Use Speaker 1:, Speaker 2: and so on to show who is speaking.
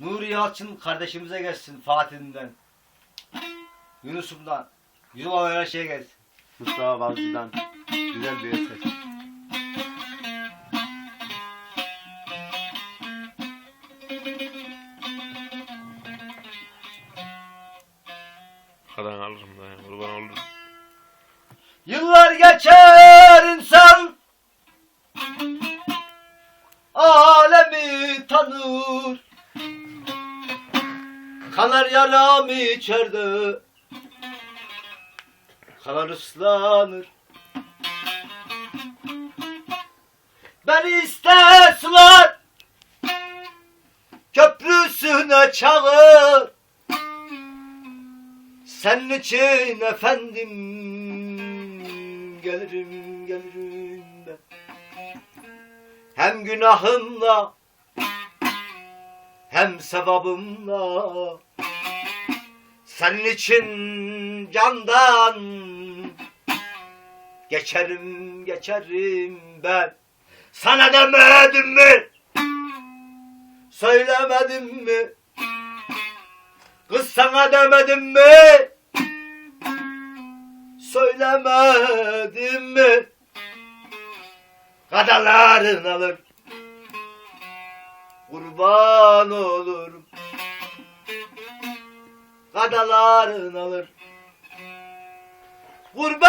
Speaker 1: Nuri Yalçın kardeşimize gelsin Fatih'den. Yunus'umdan. Olan her şeye gelsin.
Speaker 2: Mustafa Balcı'dan güzel bir eser.
Speaker 3: Kadan alırım da yani kurban olurum.
Speaker 1: Yıllar geçer insan Alemi tanır Kanar yaram içeride. Kanar ıslanır. Beni isterseler Köprüsüne çağır. Senin için efendim gelirim gelirim ben. Hem günahımla hem sevabımla senin için candan geçerim geçerim ben. Sana demedim mi? Söylemedim mi? Kız sana demedim mi? Söylemedim mi? Kadaların alır. Kurban olurum. Kadaların alır. Kurban